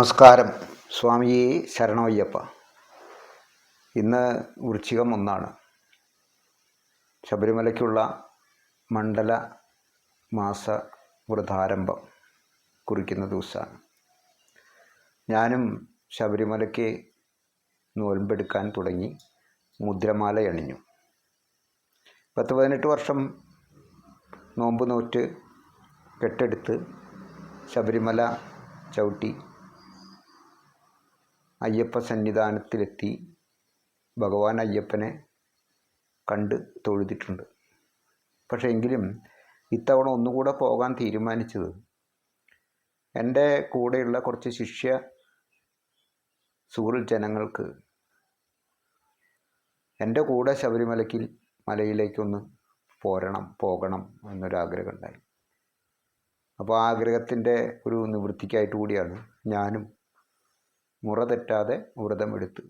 നമസ്കാരം. സ്വാമിയെ ശരണമയ്യപ്പ. ഇന്ന് വൃശ്ചികം ഒന്നാണ്. ശബരിമലയ്ക്കുള്ള മണ്ഡല മാസ വ്രതാരംഭം കുറിക്കുന്ന ദിവസമാണ്. ഞാനും ശബരിമലയ്ക്ക് നോൽമ്പെടുക്കാൻ തുടങ്ങി മുദ്രമാല അണിഞ്ഞു. പത്ത് പതിനെട്ട് വർഷം നോമ്പ് നോറ്റ് കെട്ടെടുത്ത് ശബരിമല ചവിട്ടി അയ്യപ്പ സന്നിധാനത്തിലെത്തി ഭഗവാൻ അയ്യപ്പനെ കണ്ട് തൊഴുതിട്ടുണ്ട്. പക്ഷേ എങ്കിലും ഇത്തവണ ഒന്നുകൂടെ പോകാൻ തീരുമാനിച്ചത് എന്റെ കൂടെയുള്ള കുറച്ച് ശിഷ്യ സുഹൃത് ജനങ്ങൾക്ക് എന്റെ കൂടെ ശബരിമലയ്ക്ക് മലയിലേക്കൊന്ന് പോരണം പോകണം എന്നൊരാഗ്രഹമുണ്ടായി. അപ്പോൾ ആ ആഗ്രഹത്തിന്റെ ഒരു നിവൃത്തിക്കായിട്ട് കൂടിയാണ് ഞാനും മുറ തെറ്റാതെ വ്രതമെടുത്ത്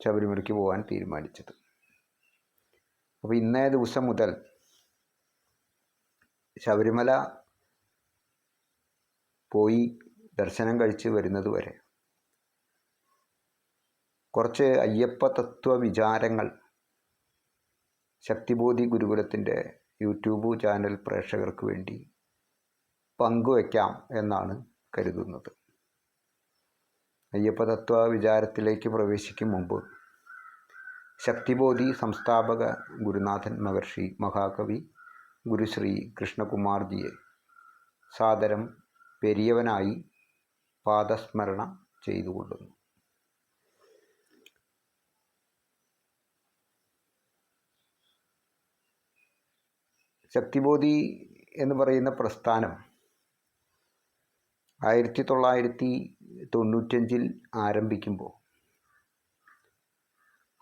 ശബരിമലയ്ക്ക് പോകാൻ തീരുമാനിച്ചത്. അപ്പോൾ ഇന്നേ ദിവസം മുതൽ ശബരിമല പോയി ദർശനം കഴിച്ച് വരുന്നത് വരെ കുറച്ച് അയ്യപ്പ തത്വ വിചാരങ്ങൾ ശക്തിബോധി ഗുരുകുലത്തിന്റെ യൂട്യൂബ് ചാനൽ പ്രേക്ഷകർക്ക് വേണ്ടി പങ്കുവയ്ക്കാം എന്നാണ് കരുതുന്നത്. അയ്യപ്പതത്വ വിചാരത്തിലേക്ക് പ്രവേശിക്കും മുമ്പ്. ശക്തിബോധി സംസ്ഥാപക ഗുരുനാഥൻ മഹർഷി മഹാകവി ഗുരുശ്രീ കൃഷ്ണകുമാർജിയെ സാദരം പെരിയവനായി പാദസ്മരണ ചെയ്തുകൊള്ളുന്നു. ശക്തിബോധി എന്ന് പറയുന്ന പ്രസ്ഥാനം ആയിരത്തി തൊള്ളായിരത്തി തൊണ്ണൂറ്റഞ്ചിൽ ആരംഭിക്കുമ്പോൾ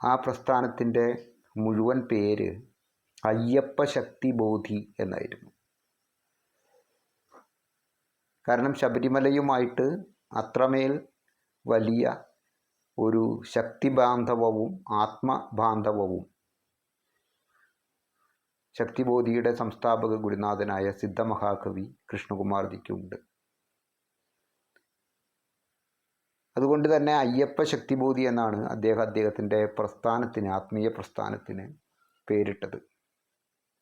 ആ പ്രസ്ഥാനത്തിന്റെ മുഴുവൻ പേര് അയ്യപ്പ ശക്തി ബോധി എന്നായിരുന്നു. കാരണം ശബരിമലയുമായിട്ട് അത്രമേൽ വലിയ ഒരു ശക്തിബാന്ധവവും ആത്മബാന്ധവവും ശക്തിബോധിയുടെ സംസ്ഥാപക ഗുരുനാഥനായ സിദ്ധമഹാകവി കൃഷ്ണകുമാർജിക്കുണ്ട്. അതുകൊണ്ട് തന്നെ അയ്യപ്പ ശക്തിബോധി എന്നാണ് അദ്ദേഹം അദ്ദേഹത്തിന്റെ പ്രസ്ഥാനത്തിന് ആത്മീയ പ്രസ്ഥാനത്തിന് പേരിട്ടത്.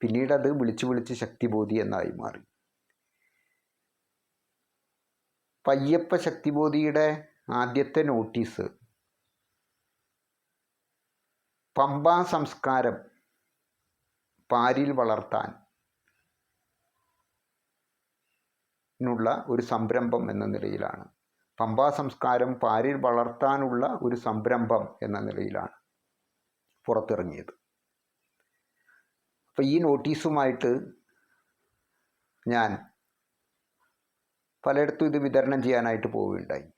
പിന്നീട് അത് വിളിച്ചു വിളിച്ച് ശക്തിബോധി എന്നായി മാറി. പയ്യപ്പ ശക്തിബോധിയുടെ ആദ്യത്തെ നോട്ടീസ് പമ്പാ സംസ്കാരം പാരിൽ വളർത്താൻ നുള്ള ഒരു സംരംഭം എന്ന നിലയിലാണ്. പമ്പാ സംസ്കാരം പാരിൽ വളർത്താനുള്ള ഒരു സംരംഭം എന്ന നിലയിലാണ് പുറത്തിറങ്ങിയത്. അപ്പോൾ ഈ നോട്ടീസുമായിട്ട് ഞാൻ പലയിടത്തും ഇത് വിതരണം ചെയ്യാനായിട്ട് പോവുകയുണ്ടായി.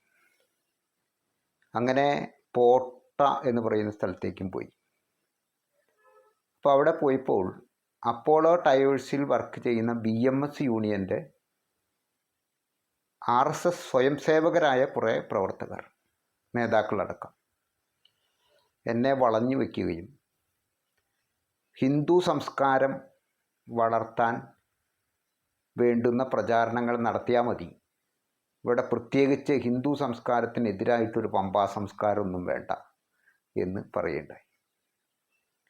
അങ്ങനെ പോട്ട എന്ന് പറയുന്ന സ്ഥലത്തേക്കും പോയി. അപ്പോൾ അവിടെ പോയപ്പോൾ അപ്പോളോ ടയേഴ്സിൽ വർക്ക് ചെയ്യുന്ന ബി എം എസ് യൂണിയന്റെ ആർ എസ് എസ് സ്വയം സേവകരായ കുറേ പ്രവർത്തകർ നേതാക്കളടക്കം. എന്നെ വളഞ്ഞു വയ്ക്കുകയും ഹിന്ദു സംസ്കാരം വളർത്താൻ വേണ്ടുന്ന പ്രചാരണങ്ങൾ നടത്തിയാൽ മതി. ഇവിടെ പ്രത്യേകിച്ച് ഹിന്ദു സംസ്കാരത്തിനെതിരായിട്ടൊരു പമ്പാ സംസ്കാരമൊന്നും വേണ്ട എന്ന് പറയുണ്ടായി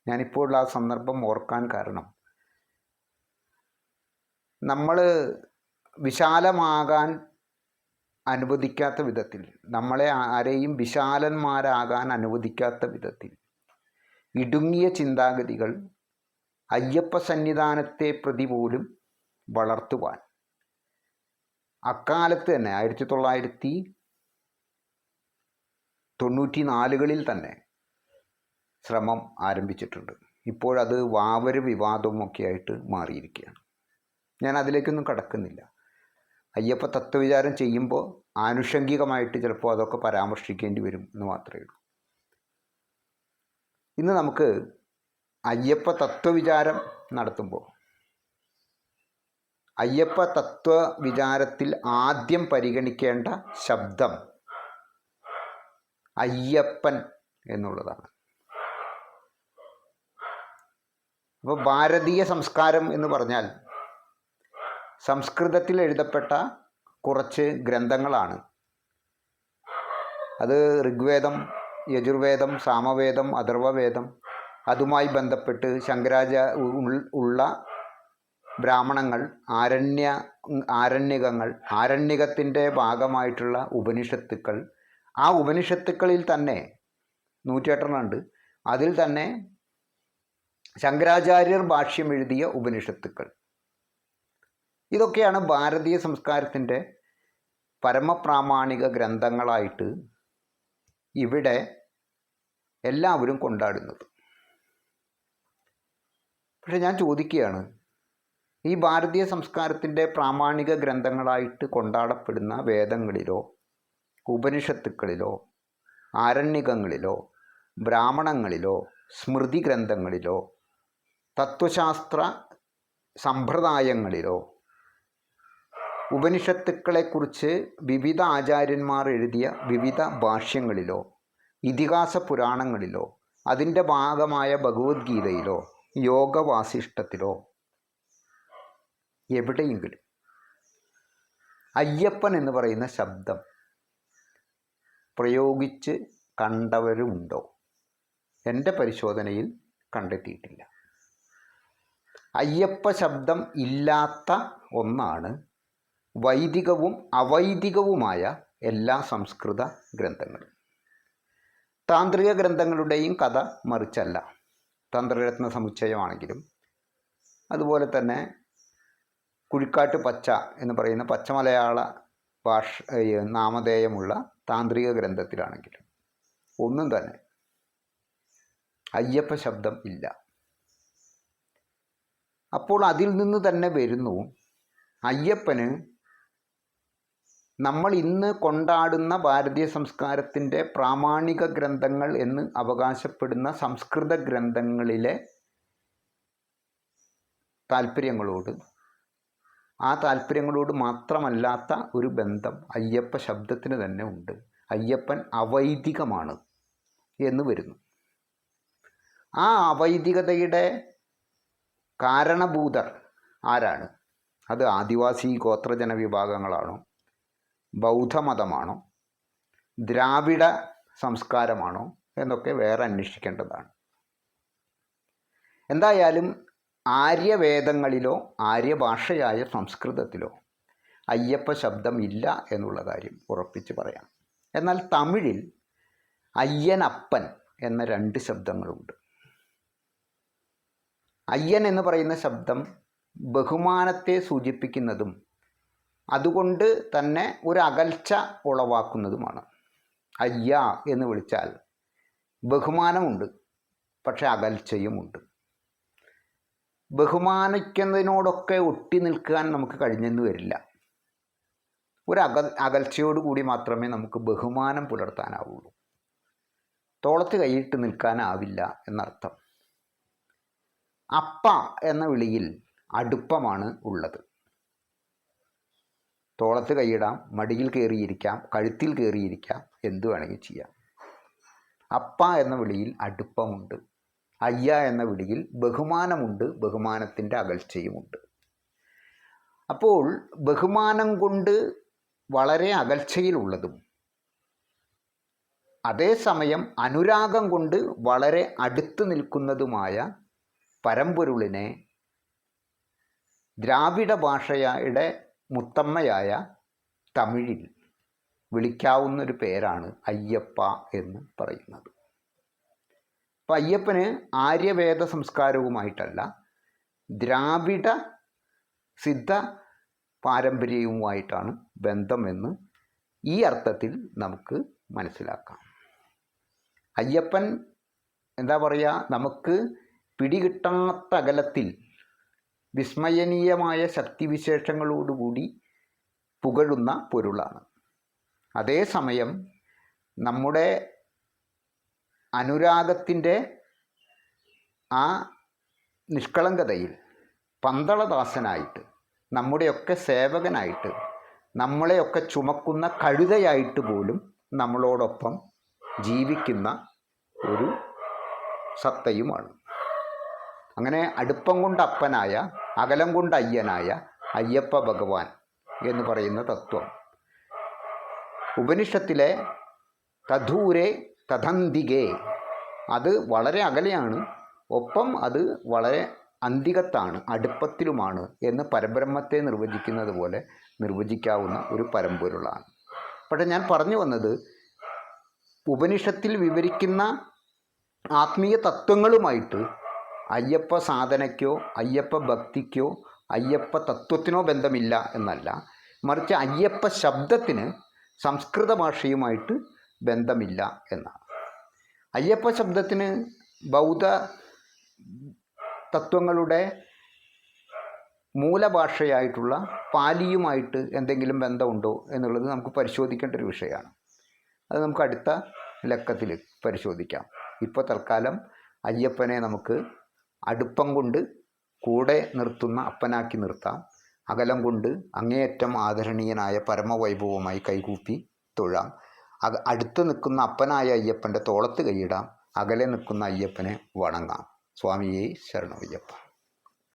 ഞാനിപ്പോൾ ആ സന്ദർഭം ഓർക്കാൻ കാരണം നമ്മൾ വിശാലമാകാൻ അനുവദിക്കാത്ത വിധത്തിൽ നമ്മളെ ആരെയും വിശാലന്മാരാകാൻ അനുവദിക്കാത്ത വിധത്തിൽ ഇടുങ്ങിയ ചിന്താഗതികൾ അയ്യപ്പ സന്നിധാനത്തെ പ്രതി പോലും വളർത്തുവാൻ. അക്കാലത്ത് തന്നെ ആയിരത്തി തൊള്ളായിരത്തി തൊണ്ണൂറ്റി നാലുകളിൽ തന്നെ ശ്രമം ആരംഭിച്ചിട്ടുണ്ട്. ഇപ്പോഴത് വാവര് വിവാദവും ഒക്കെ ആയിട്ട് മാറിയിരിക്കുകയാണ്. ഞാൻ അതിലേക്കൊന്നും കടക്കുന്നില്ല. അയ്യപ്പ തത്വവിചാരം ചെയ്യുമ്പോൾ ആനുഷംഗികമായിട്ട് ചിലപ്പോൾ അതൊക്കെ പരാമർശിക്കേണ്ടി വരും എന്ന് മാത്രമേ ഉള്ളൂ. ഇന്ന് നമുക്ക് അയ്യപ്പ തത്വവിചാരം നടത്തുമ്പോൾ അയ്യപ്പ തത്വ വിചാരത്തിൽ ആദ്യം പരിഗണിക്കേണ്ട ശബ്ദം അയ്യപ്പൻ എന്നുള്ളതാണ്. അപ്പോൾ ഭാരതീയ സംസ്കാരം എന്ന് പറഞ്ഞാൽ സംസ്കൃതത്തിൽ എഴുതപ്പെട്ട കുറച്ച് ഗ്രന്ഥങ്ങളാണ്. അത് ഋഗ്വേദം യജുർവേദം സാമവേദം അഥർവവേദം അതുമായി ബന്ധപ്പെട്ട് ശങ്കരാച ഉള്ള ബ്രാഹ്മണങ്ങൾ ആരണ്യ ആരണ്യകങ്ങൾ ആരണ്യകത്തിന്റെ ഭാഗമായിട്ടുള്ള ഉപനിഷത്തുക്കൾ. ആ ഉപനിഷത്തുക്കളിൽ തന്നെ നൂറ്റിയെട്ടെണ്ണമുണ്ട് അതിൽ തന്നെ ശങ്കരാചാര്യർ ഭാഷ്യം എഴുതിയ ഉപനിഷത്തുക്കൾ. ഇതൊക്കെയാണ് ഭാരതീയ സംസ്കാരത്തിന്റെ പരമപ്രാമാണിക ഗ്രന്ഥങ്ങളായിട്ട് ഇവിടെ എല്ലാവരും കൊണ്ടാടുന്നത്. പക്ഷെ ഞാൻ ചോദിക്കുകയാണ് ഈ ഭാരതീയ സംസ്കാരത്തിന്റെ പ്രാമാണിക ഗ്രന്ഥങ്ങളായിട്ട് കൊണ്ടാടപ്പെടുന്ന വേദങ്ങളിലോ ഉപനിഷത്തുക്കളിലോ ആരണ്യകങ്ങളിലോ ബ്രാഹ്മണങ്ങളിലോ സ്മൃതി ഗ്രന്ഥങ്ങളിലോ തത്വശാസ്ത്ര സമ്പ്രദായങ്ങളിലോ ഉപനിഷത്തുക്കളെക്കുറിച്ച് വിവിധ ആചാര്യന്മാർ എഴുതിയ വിവിധ ഭാഷ്യങ്ങളിലോ ഇതിഹാസ പുരാണങ്ങളിലോ അതിന്റെ ഭാഗമായ ഭഗവത്ഗീതയിലോ യോഗവാസിഷ്ടത്തിലോ എവിടെയെങ്കിലും. അയ്യപ്പൻ എന്ന് പറയുന്ന ശബ്ദം പ്രയോഗിച്ച് കണ്ടവരുമുണ്ടോ? എന്റെ പരിശോധനയിൽ കണ്ടെത്തിയിട്ടില്ല. അയ്യപ്പ ശബ്ദം ഇല്ലാത്ത ഒന്നാണ് വൈദികവും അവൈദികവുമായ എല്ലാ സംസ്കൃത ഗ്രന്ഥങ്ങളും. താന്ത്രിക ഗ്രന്ഥങ്ങളുടെയും കഥ മറിച്ചല്ല. തന്ത്രരത്ന സമുച്ചയമാണെങ്കിലും അതുപോലെ തന്നെ കുഴിക്കാട്ട് പച്ച എന്ന് പറയുന്ന പച്ചമലയാള ഭാഷ നാമധേയമുള്ള താന്ത്രിക ഗ്രന്ഥത്തിലാണെങ്കിലും ഒന്നും തന്നെ അയ്യപ്പ ശബ്ദം ഇല്ല. അപ്പോൾ അതിൽ നിന്ന് തന്നെ വരുന്നു അയ്യപ്പന് നമ്മൾ ഇന്ന് കൊണ്ടാടുന്ന ഭാരതീയ സംസ്കാരത്തിന്റെ പ്രാമാണിക ഗ്രന്ഥങ്ങൾ എന്ന് അവകാശപ്പെടുന്ന സംസ്കൃത ഗ്രന്ഥങ്ങളിലെ താല്പര്യങ്ങളോട് ആ താല്പര്യങ്ങളോട് മാത്രമല്ലാത്ത ഒരു ബന്ധം അയ്യപ്പ ശബ്ദത്തിന് തന്നെ ഉണ്ട്. അയ്യപ്പൻ അവൈദികമാണ് എന്ന് വരുന്നു. ആ അവൈദികതയുടെ കാരണഭൂതർ ആരാണ്? അത് ആദിവാസി ഗോത്രജന വിഭാഗങ്ങളാണോ? ബൗദ്ധമതമാണോ? ദ്രാവിഡ സംസ്കാരമാണോ? എന്നൊക്കെ വേറെ അന്വേഷിക്കേണ്ടതാണ്. എന്തായാലും ആര്യവേദങ്ങളിലോ ആര്യഭാഷയായ സംസ്കൃതത്തിലോ അയ്യപ്പ ശബ്ദം ഇല്ല എന്നുള്ള കാര്യം ഉറപ്പിച്ച് പറയാം. എന്നാൽ തമിഴിൽ അയ്യനപ്പൻ എന്ന രണ്ട് ശബ്ദങ്ങളുണ്ട്. അയ്യൻ എന്ന് പറയുന്ന ശബ്ദം ബഹുമാനത്തെ സൂചിപ്പിക്കുന്നതും അതുകൊണ്ട് തന്നെ ഒരു അകൽച്ച ഉളവാക്കുന്നതുമാണ്. അയ്യ എന്ന് വിളിച്ചാൽ ബഹുമാനമുണ്ട് പക്ഷെ അകൽച്ചയുമുണ്ട്. ബഹുമാനിക്കുന്നതിനോടൊക്കെ ഒട്ടി നിൽക്കാൻ നമുക്ക് കഴിഞ്ഞെന്ന് വരില്ല. ഒരു അകൽ അകൽച്ചയോടുകൂടി മാത്രമേ നമുക്ക് ബഹുമാനം പുലർത്താനാവുള്ളൂ. തോളത്ത് കൈയിട്ട് നിൽക്കാനാവില്ല എന്നർത്ഥം. അപ്പ എന്ന വിളിയിൽ അടുപ്പമാണ് ഉള്ളത്. തോളത്ത് കൈയിടാം മടിയിൽ കയറിയിരിക്കാം കഴുത്തിൽ കയറിയിരിക്കാം എന്തു വേണമെങ്കിൽ ചെയ്യാം. അപ്പ എന്ന വിളിയിൽ അടുപ്പമുണ്ട്. അയ്യ എന്ന വിളിയിൽ ബഹുമാനമുണ്ട് ബഹുമാനത്തിന്റെ അകൽച്ചയുമുണ്ട്. അപ്പോൾ ബഹുമാനം കൊണ്ട് വളരെ അകൽച്ചയിലുള്ളതും അതേസമയം അനുരാഗം കൊണ്ട് വളരെ അടുത്ത് നിൽക്കുന്നതുമായ പരമ്പൊരുളിനെ ദ്രാവിഡ ഭാഷയുടെ മുത്തമ്മയായ തമിഴിൽ വിളിക്കാവുന്നൊരു പേരാണ് അയ്യപ്പ എന്ന് പറയുന്നത്. അപ്പം അയ്യപ്പന് ആര്യവേദ സംസ്കാരവുമായിട്ടല്ല ദ്രാവിഡ സിദ്ധ പാരമ്പര്യവുമായിട്ടാണ് ബന്ധമെന്ന് ഈ അർത്ഥത്തിൽ നമുക്ക് മനസ്സിലാക്കാം. അയ്യപ്പൻ എന്താ പറയുക നമുക്ക് പിടികിട്ടാത്ത അകലത്തിൽ വിസ്മയനീയമായ ശക്തിവിശേഷങ്ങളോടുകൂടി പുകഴുന്ന പൊരുളാണ്. അതേസമയം നമ്മുടെ അനുരാഗത്തിന്റെ ആ നിഷ്കളങ്കതയിൽ പന്തളദാസനായിട്ട് നമ്മുടെയൊക്കെ സേവകനായിട്ട് നമ്മളെയൊക്കെ ചുമക്കുന്ന കഴുതയായിട്ട് പോലും നമ്മളോടൊപ്പം ജീവിക്കുന്ന ഒരു സത്തയുമാണ്. അങ്ങനെ അടുപ്പം കൊണ്ട് അപ്പനായ അകലം കൊണ്ട് അയ്യനായ അയ്യപ്പ ഭഗവാൻ എന്ന് പറയുന്ന തത്വം. ഉപനിഷത്തിലെ തധൂരെ തഥന്തികെ. അത് വളരെ അകലെയാണ്. ഒപ്പം അത് വളരെ അന്തികത്താണ് അടുപ്പത്തിലുമാണ് എന്ന് പരബ്രഹ്മത്തെ നിർവചിക്കുന്നത് പോലെ നിർവചിക്കാവുന്ന ഒരു പരമ്പൊരുളാണ്. പക്ഷെ ഞാൻ പറഞ്ഞു വന്നത് ഉപനിഷത്തിൽ വിവരിക്കുന്ന ആത്മീയ തത്വങ്ങളുമായിട്ട് അയ്യപ്പ സാധനയ്ക്കോ അയ്യപ്പ ഭക്തിക്കോ അയ്യപ്പ തത്വത്തിനോ ബന്ധമില്ല എന്നല്ല. മറിച്ച് അയ്യപ്പ ശബ്ദത്തിന് സംസ്കൃത ഭാഷയുമായിട്ട് ബന്ധമില്ല എന്നാണ്. അയ്യപ്പ ശബ്ദത്തിന് ബൗദ്ധ തത്വങ്ങളുടെ മൂലഭാഷയായിട്ടുള്ള പാലിയുമായിട്ട് എന്തെങ്കിലും ബന്ധമുണ്ടോ എന്നുള്ളത് നമുക്ക് പരിശോധിക്കേണ്ട ഒരു വിഷയമാണ്. അത് നമുക്ക് അടുത്ത ലക്കത്തിൽ പരിശോധിക്കാം. ഇപ്പോൾ തൽക്കാലം അയ്യപ്പനെ നമുക്ക് അടുപ്പം കൊണ്ട് കൂടെ നിർത്തുന്ന അപ്പനാക്കി നിർത്താം. അകലം കൊണ്ട് അങ്ങേയറ്റം ആദരണീയനായ പരമവൈഭവമായി കൈകൂപ്പി തൊഴാം. അക അടുത്ത് നിൽക്കുന്ന അപ്പനായ അയ്യപ്പന്റെ തോളത്ത് കൈയിടാം. അകലെ നിൽക്കുന്ന അയ്യപ്പനെ വണങ്ങാം. സ്വാമിയെ ശരണമയ്യപ്പ.